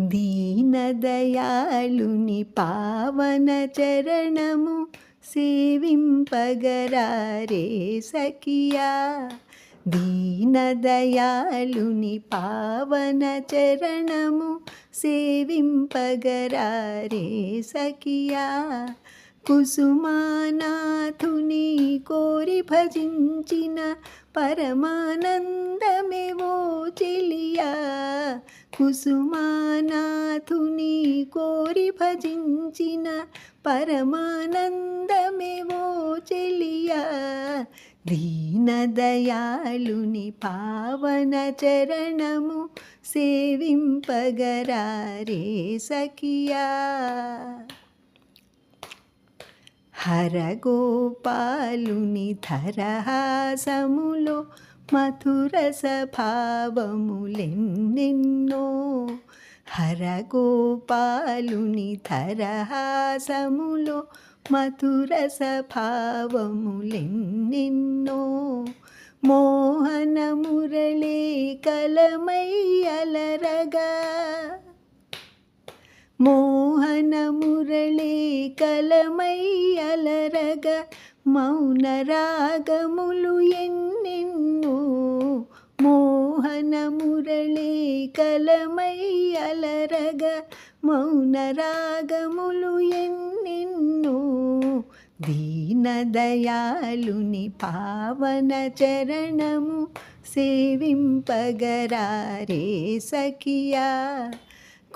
దీనదయాళుని పావన చరణము సేవింపగరారే సఖియా. దీనదయాళుని పావన చరణము సేవింపగరారే సఖియా. కుసుమానాథుని కోరి భజించిన పరమానందమేవో చెలియా. కుసుమానాథుని కోరి భజించిన పరమానందమేవో చెలియా. దీనదయాళుని పావన చరణము సేవింపగరారే సఖియా. హరగోపాలుని ధరహాసములో మధురస భావములెన్నెన్నో హరగోపాలుని ధరహాసములో మధురస భావములెన్నెన్నో మోహన మురళీ కలమయ్యలరగా. మోహన మురళీ కలమయ్యలరగా మౌన రాగములు ఎన్నెన్నో మోహన మురళీ కలమయ్యలరగ మౌన రాగములు ఎన్నెన్నో. దీనదయాళుని పావన చరణము సేవింపగరారే సఖియా.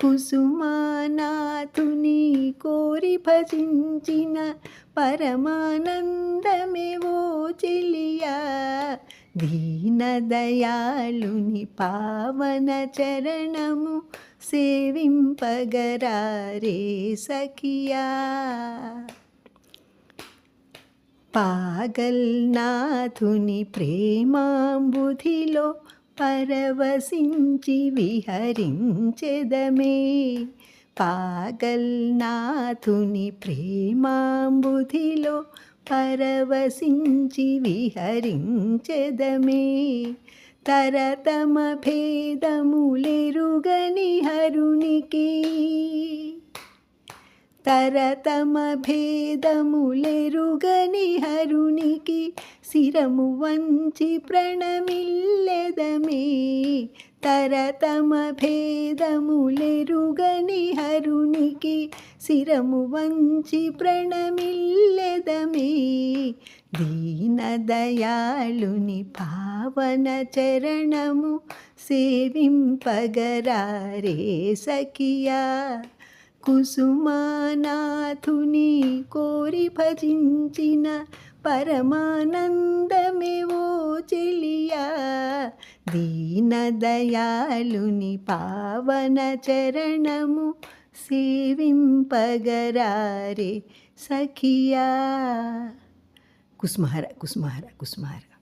కుసుమానాథుని కోరి భజించిన పరమానందమేవో చెలియా. దీనదయాళుని పావన చరణము సేవింపగరారే సఖియా. పాగల్నాథుని ప్రేమాంబుధిలో పరవశించి విహరించెదమే. పాగల్నాథుని ప్రేమాంబుధిలో పరవశించి విహరించెదమే. తరతమ భేదములెరుగని హరునికి తరతమ భేదములెరుగని హరునికి శిరము వంచి ప్రణమిల్లెదమే. తరతమ భేదములెరుగని హరునికి శిరము వంచి ప్రణమిల్లెదమే. దీన దయాళుని పావన చరణము సేవింపగరారే సఖియా. కుసుమానాథుని కోరి భజించిన పరమానందమేవో చెలియా. దీనదయాలుని పావన చరణము సేవింపగరారే సఖియా. కుస్మహర కుస్మహర కుస్మహర.